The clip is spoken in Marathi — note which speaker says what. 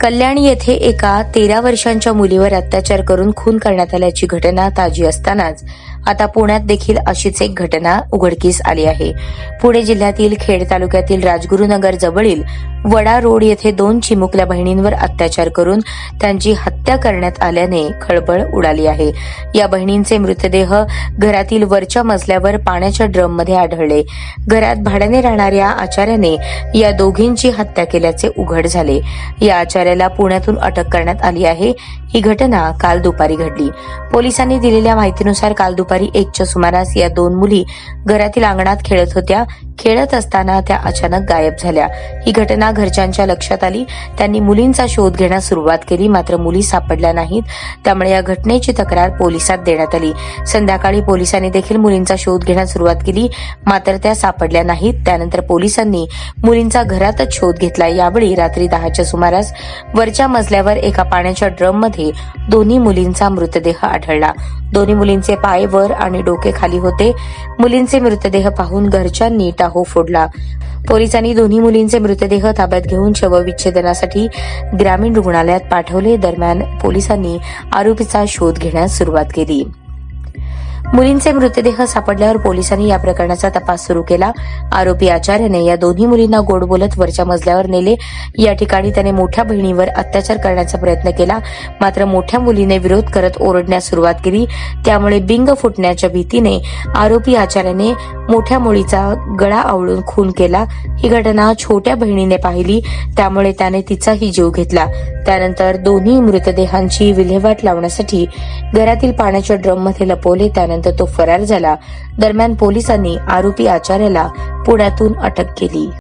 Speaker 1: Kalyani येथे एका तेरा वर्षांच्या मुलीवर अत्याचार करून खून करण्यात आल्याची घटना ताजी असतानाच आता पुण्यात देखील अशीच एक घटना उघडकीस आली आहे. पुणे जिल्ह्यातील खेड तालुक्यातील राजगुरुनगर जवळील वडा रोड येथे दोन चिमुकल्या बहिणींवर अत्याचार करून त्यांची हत्या करण्यात आल्याने खळबळ उडाली आहे. या बहिणींचे मृतदेह घरातील वरच्या मजल्यावर पाण्याच्या ड्रममध्ये आढळले. घरात भाड्याने राहणाऱ्या आचार्याने या दोघींची हत्या केल्याचे उघड झाले. या आचार्याला पुण्यातून अटक करण्यात आली आहे. ही घटना काल दुपारी घडली. पोलिसांनी दिलेल्या माहितीनुसार काल दुपारी एकच्या सुमारास या दोन मुली घरातील अंगणात खेळत होत्या. खेळत असताना त्या अचानक गायब झाल्या. ही घटना घरच्यांच्या लक्षात आली. त्यांनी मुलींचा शोध घेण्यास सुरुवात केली मात्र मुली सापडल्या नाहीत. त्यामुळे या घटनेची तक्रार पोलिसात देण्यात आली. संध्याकाळी पोलिसांनी देखील मुलींचा शोध घेण्यास सुरुवात केली मात्र त्या सापडल्या नाहीत. त्यानंतर पोलिसांनी मुलींचा घरातच शोध घेतला. यावेळी रात्री दहाच्या सुमारास वरच्या मजल्यावर एका पाण्याच्या ड्रममध्ये दोन्ही मुलींचा मृतदेह आढळला. दोन्ही मुलींचे पाय वर आणि डोके खाली होते. मुलींचे मृतदेह पाहून घरच्यांनी टाहो हो फोडला. पोलिसांनी दोन्ही मुलींचे मृतदेह ताब्यात घेऊन शवविच्छेदनासाठी ग्रामीण रुग्णालयात पाठवले. दरम्यान पोलिसांनी आरोपीचा शोध घेण्यास सुरुवात केली. मुलींचे मृतदेह सापडल्यावर पोलिसांनी या प्रकरणाचा तपास सुरू केला. आरोपी आचार्याने या दोन्ही मुलींना गोड बोलत वरच्या मजल्यावर नेले. या ठिकाणी त्याने मोठ्या बहिणीवर अत्याचार करण्याचा प्रयत्न केला. मात्र मोठ्या मुलीने विरोध करत ओरडण्यास सुरुवात केली. त्यामुळे बिंग फुटण्याच्या भीतीने आरोपी आचार्याने मोठ्या मुलीचा गळा आवळून खून केला. ही घटना छोट्या बहिणीने पाहिली. त्यामुळे त्याने तिचाही जीव घेतला. त्यानंतर दोन्ही मृतदेहांची विल्हेवाट लावण्यासाठी घरातील पाण्याच्या ड्रममध्ये लपवले. त्यानंतर तो फरार झाला. दरम्यान पोलिसांनी आरोपी आचार्याला पुण्यातून अटक केली.